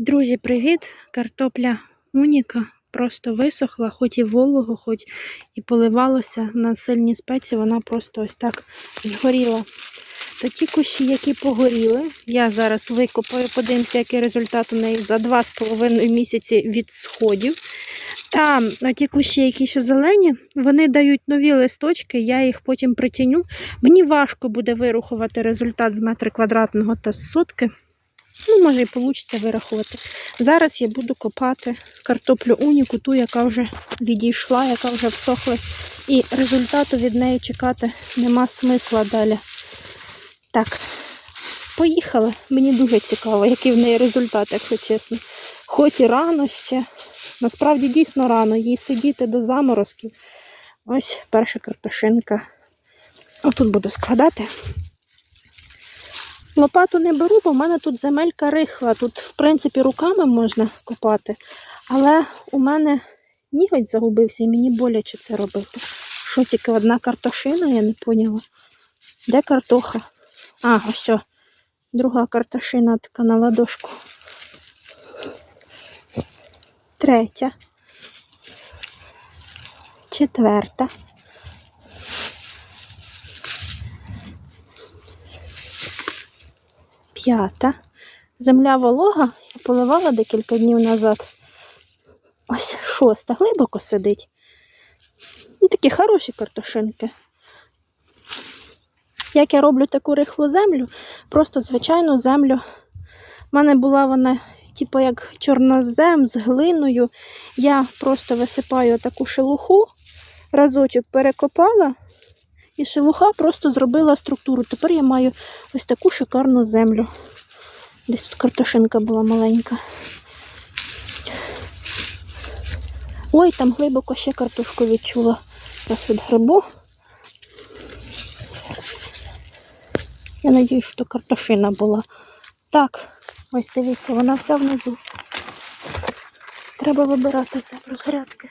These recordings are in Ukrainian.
Друзі, привіт! Картопля Уніка просто висохла, хоч і волого, хоч і поливалося на сильні спеції, вона просто ось так згоріла. Та ті кущі, які погоріли, я зараз викопаю, подивимося, який результат у неї за 2,5 місяці від сходів. Та ті кущі, які ще зелені, вони дають нові листочки, я їх потім притіню. Мені важко буде вирахувати результат з метра квадратного та з сотки. Ну, може, і вийде вирахувати. Зараз я буду копати картоплю уніку, ту, яка вже відійшла, яка вже всохла. І результату від неї чекати нема смисла далі. Так, поїхали. Мені дуже цікаво, який в неї результат, якщо чесно. Хоч і рано ще. Насправді дійсно рано, їй сидіти до заморозків. Ось перша картошинка. Отут буду складати. Лопату не беру, бо в мене тут земелька рихла. Тут, в принципі, руками можна копати. Але у мене ніготь загубився і мені боляче це робити. Що тільки одна картошина, я не поняла. Де картоха? А, ось. Друга картошина така на ладошку. Третя. Четверта. П'ята. Земля волога, я поливала декілька днів назад. Ось шоста. Глибоко сидить. І такі хороші картошинки. Як я роблю таку рихлу землю, просто звичайну землю. У мене була вона, типу, як чорнозем з глиною. Я просто висипаю таку шелуху, разочок перекопала, і шелуха просто зробила структуру. Тепер я маю ось таку шикарну землю. Десь тут картошинка була маленька. Ой, там глибоко ще картошку відчула. Зараз тут грибу. Я надію, що то картошина була. Так, ось дивіться, вона вся внизу. Треба вибирати землю з грядки.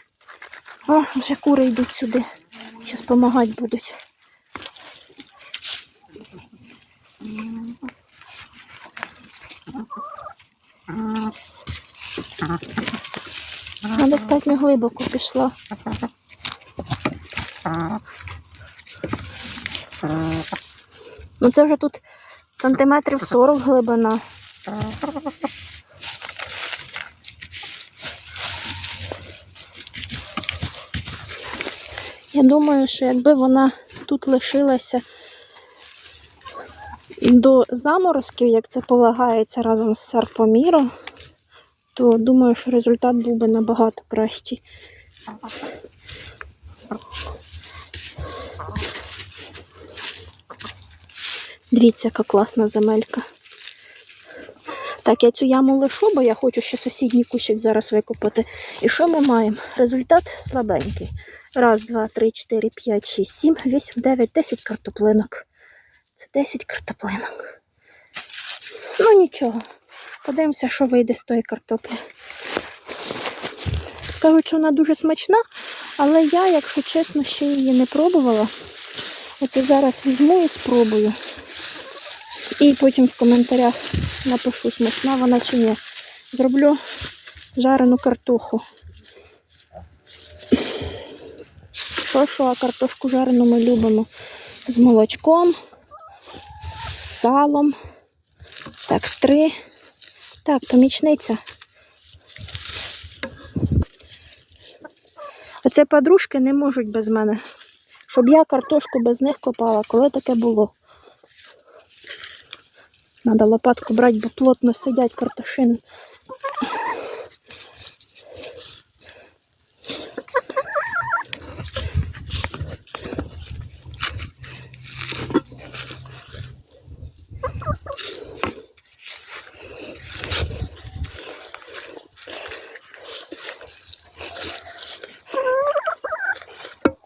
А, вже кури йдуть сюди. Зараз допомагати будуть. Вона достатньо глибоко пішла. Ну це вже тут сантиметрів 40 глибина. Я думаю, що якби вона тут лишилася до заморозків, як це полагається разом з серпоміром, то думаю, що результат був би набагато кращий. Дивіться, яка класна земелька. Так, я цю яму лишу, бо я хочу ще сусідній кущик зараз викопати. І що ми маємо? Результат слабенький. Раз, два, три, чотири, п'ять, шість, сім, вісім, дев'ять, десять картоплинок. Це 10 картоплинок. Ну нічого. Подивимося, що вийде з тої картоплі. Кажуть, що вона дуже смачна, але я, якщо чесно, ще її не пробувала. Оце зараз візьму і спробую. І потім в коментарях напишу, смачна вона чи ні. Зроблю жарену картоху. Що, що, а картошку жарену ми любимо з молочком, з салом. Так, три. Так, помічниця. Оце подружки не можуть без мене. Щоб я картошку без них копала, коли таке було. Надо лопатку брати, бо плотно сидять картошини.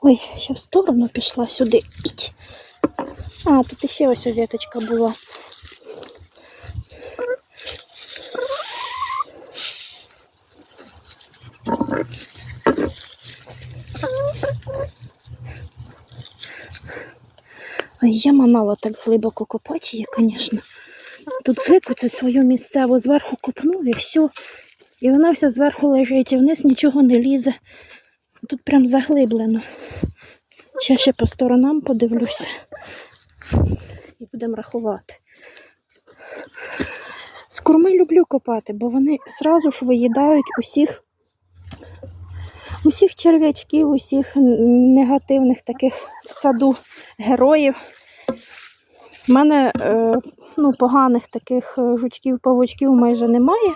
Ой, ще в сторону пішла сюди. Іть. А, тут ще ось веточка була. Ой, я манала так глибоко копати її, звісно. тут звик оцю свою місцеву, зверху копнув і все. І вона вся зверху лежить, і вниз нічого не лізе. Тут прям заглиблено. Ще ще по сторонам подивлюся. І будемо рахувати. З корми люблю копати, бо вони зразу ж виїдають усіх, усіх черв'ячків, усіх негативних таких в саду героїв. У мене е, ну, поганих таких е, жучків, павучків майже немає.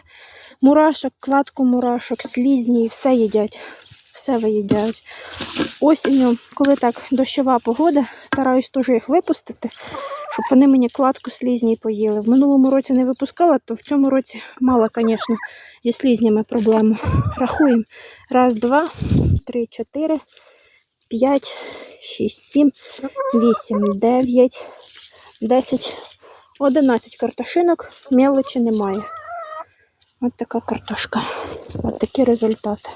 Мурашок, кладку мурашок, слізні, і все їдять. Все виїдяють. Осінню, коли так дощова погода, стараюсь теж їх випустити, щоб вони мені кладку слізні поїли. В минулому році не випускала, то в цьому році мала, звісно, зі слізнями проблему. Рахуємо. Раз, два, три, чотири, п'ять, шість, сім, вісім, дев'ять, десять, одинадцять картошинок. Мелочі немає. От така картошка. От такі результати.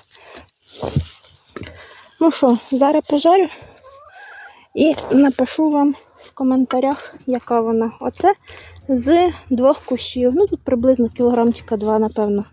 Ну що, зараз пожарю і напишу вам в коментарях, яка вона. Оце з двох кущів. Ну, тут приблизно кілограмчика два, напевно.